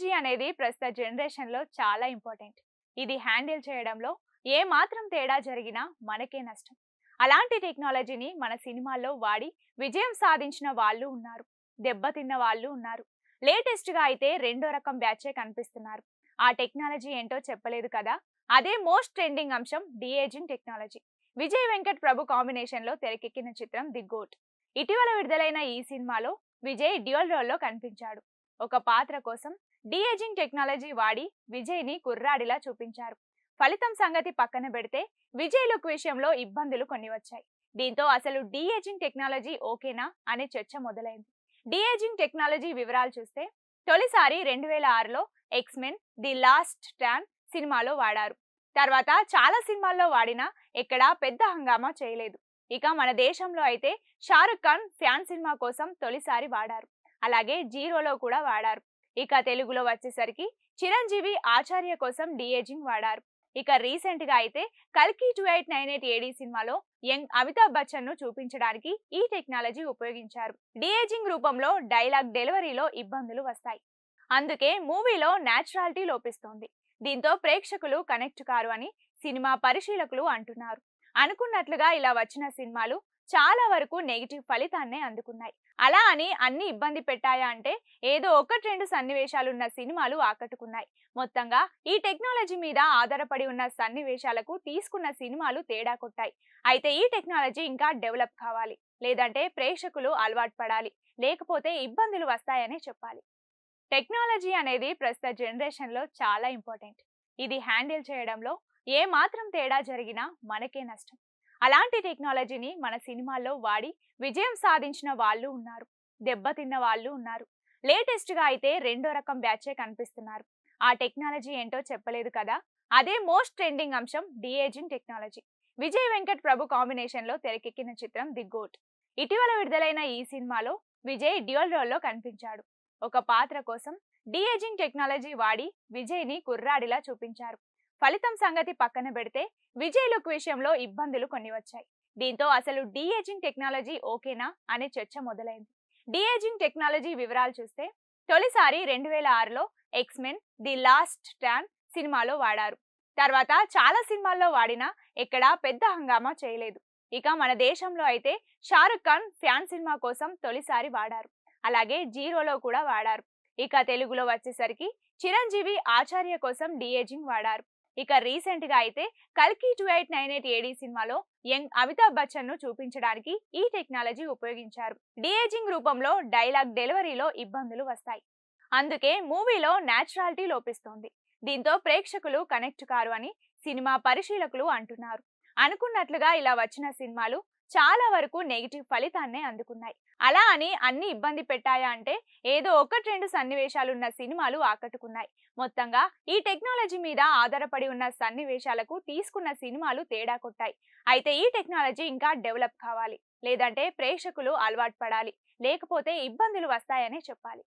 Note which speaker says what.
Speaker 1: ప్రస్తుత జనరేషన్లో చాలా ఇంపార్టెంట్. ఇది హ్యాండిల్ చేయడంలో ఏ మాత్రం తేడా జరిగినా మనకే నష్టం. అలాంటి టెక్నాలజీని మన సినిమాల్లో వాడి విజయం సాధించిన వాళ్ళు ఉన్నారు దెబ్బతిన్న వాళ్ళు ఉన్నారు. లేటెస్ట్గా అయితే రెండో రకం బ్యాచే కనిపిస్తున్నారు. ఆ టెక్నాలజీ ఏంటో చెప్పలేదు కదా? అదే మోస్ట్ ట్రెండింగ్ అంశం డిఏజింగ్ టెక్నాలజీ. విజయ్ వెంకట్ ప్రభు కాంబినేషన్లో తెరకెక్కిన చిత్రం ది గోట్. ఇటీవల విడుదలైన ఈ సినిమాలో విజయ్ డ్యూయల్ రోల్లో కనిపించాడు. ఒక పాత్ర కోసం డిఏజింగ్ టెక్నాలజీ వాడి విజయ్ని కుర్రాడిలా చూపించారు. ఫలితం సంగతి పక్కన పెడితే విజయ్ లుక్ విషయంలో ఇబ్బందులు కొన్ని వచ్చాయి. దీంతో అసలు డిఏజింగ్ టెక్నాలజీ ఓకేనా అనే చర్చ మొదలైంది. డిఏజింగ్ టెక్నాలజీ వివరాలు చూస్తే తొలిసారి రెండు వేల ఆరులో ఎక్స్మెన్ ది లాస్ట్ స్టాండ్ సినిమాలో వాడారు. తర్వాత చాలా సినిమాల్లో వాడినా ఎక్కడా పెద్ద హంగామా చేయలేదు. ఇక మన దేశంలో అయితే షారుఖ్ ఖాన్ ఫ్యాన్ సినిమా కోసం తొలిసారి వాడారు. అలాగే జీరోలో కూడా వాడారు. ఇక తెలుగులో వచ్చేసరికి చిరంజీవి ఆచార్య కోసం డిఏజింగ్ వాడారు. ఇక రీసెంట్గా అయితే కల్కి two eight nine eight AD సినిమాలో యంగ్ అమితాబ్ బచ్చన్ను చూపించడానికి ఈ టెక్నాలజీ ఉపయోగించారు. డిఏజింగ్ రూపంలో డైలాగ్ డెలివరీలో ఇబ్బందులు వస్తాయి. అందుకే మూవీలో న్యాచురాలిటీ లోపిస్తోంది. దీంతో ప్రేక్షకులు కనెక్ట్ కారు అని సినిమా పరిశీలకులు అంటున్నారు. అనుకున్నట్లుగా ఇలా వచ్చిన సినిమాలు చాలా వరకు నెగిటివ్ ఫలితాన్నే అందుకున్నాయి. అలా అని అన్ని ఇబ్బంది పెట్టాయా అంటే ఏదో ఒకటి రెండు సన్నివేశాలున్న సినిమాలు ఆకట్టుకున్నాయి. మొత్తంగా ఈ టెక్నాలజీ మీద ఆధారపడి ఉన్న సన్నివేశాలకు తీసుకున్న సినిమాలు తేడా కొట్టాయి. అయితే ఈ టెక్నాలజీ ఇంకా డెవలప్ కావాలి. లేదంటే ప్రేక్షకులు అలవాటు పడాలి. లేకపోతే ఇబ్బందులు వస్తాయనే చెప్పాలి. టెక్నాలజీ అనేది ప్రస్తుత జనరేషన్లో చాలా ఇంపార్టెంట్. ఇది హ్యాండిల్ చేయడంలో ఏ మాత్రం తేడా జరిగినా మనకే నష్టం. అలాంటి టెక్నాలజీని మన సినిమాల్లో వాడి విజయం సాధించిన వాళ్ళు ఉన్నారు దెబ్బతిన్న వాళ్ళు ఉన్నారు. లేటెస్ట్గా అయితే రెండో రకం బ్యాచే కనిపిస్తున్నారు. ఆ టెక్నాలజీ ఏంటో చెప్పలేదు కదా? అదే మోస్ట్ ట్రెండింగ్ అంశం డిఏజింగ్ టెక్నాలజీ. విజయ్ వెంకట్ ప్రభు కాంబినేషన్లో తెరకెక్కిన చిత్రం ది గోట్. ఇటీవల విడుదలైన ఈ సినిమాలో విజయ్ డ్యూయల్ రోల్లో కనిపించాడు. ఒక పాత్ర కోసం డిఏజింగ్ టెక్నాలజీ వాడి విజయ్ని కుర్రాడిలా చూపించారు. ఫలితం సంగతి పక్కన పెడితే విజయ్ లుక్ విషయంలో ఇబ్బందులు కొన్ని వచ్చాయి. దీంతో అసలు డిఏజింగ్ టెక్నాలజీ ఓకేనా అనే చర్చ మొదలైంది. డిఏజింగ్ టెక్నాలజీ వివరాలు చూస్తే తొలిసారి రెండు వేల ఆరులో ఎక్స్మెన్ ది లాస్ట్ స్టాండ్ సినిమాలో వాడారు. తర్వాత చాలా సినిమాల్లో వాడినా ఎక్కడా పెద్ద హంగామా చేయలేదు. ఇక మన దేశంలో అయితే షారుఖ్ ఖాన్ ఫ్యాన్ సినిమా కోసం తొలిసారి వాడారు. అలాగే జీరోలో కూడా వాడారు. ఇక తెలుగులో వచ్చేసరికి చిరంజీవి ఆచార్య కోసం డిఏజింగ్ వాడారు. ఇక రీసెంట్గా అయితే కల్కి two eight nine eight AD సినిమాలో యంగ్ అమితాబ్ బచ్చన్ను చూపించడానికి ఈ టెక్నాలజీ ఉపయోగించారు. డిఏజింగ్ రూపంలో డైలాగ్ డెలివరీలో ఇబ్బందులు వస్తాయి. అందుకే మూవీలో న్యాచురాలిటీ లోపిస్తోంది. దీంతో ప్రేక్షకులు కనెక్ట్ కారు అని సినిమా పరిశీలకులు అంటున్నారు. అనుకున్నట్లుగా ఇలా వచ్చిన సినిమాలు చాలా వరకు నెగిటివ్ ఫలితాన్నే అందుకున్నాయి. అలా అని అన్ని ఇబ్బంది పెట్టాయా అంటే ఏదో ఒకటి రెండు సన్నివేశాలున్న సినిమాలు ఆకట్టుకున్నాయి. మొత్తంగా ఈ టెక్నాలజీ మీద ఆధారపడి ఉన్న సన్నివేశాలకు తీసుకున్న సినిమాలు తేడా కొట్టాయి. అయితే ఈ టెక్నాలజీ ఇంకా డెవలప్ కావాలి. లేదంటే ప్రేక్షకులు అలవాటు పడాలి. లేకపోతే ఇబ్బందులు వస్తాయనే చెప్పాలి.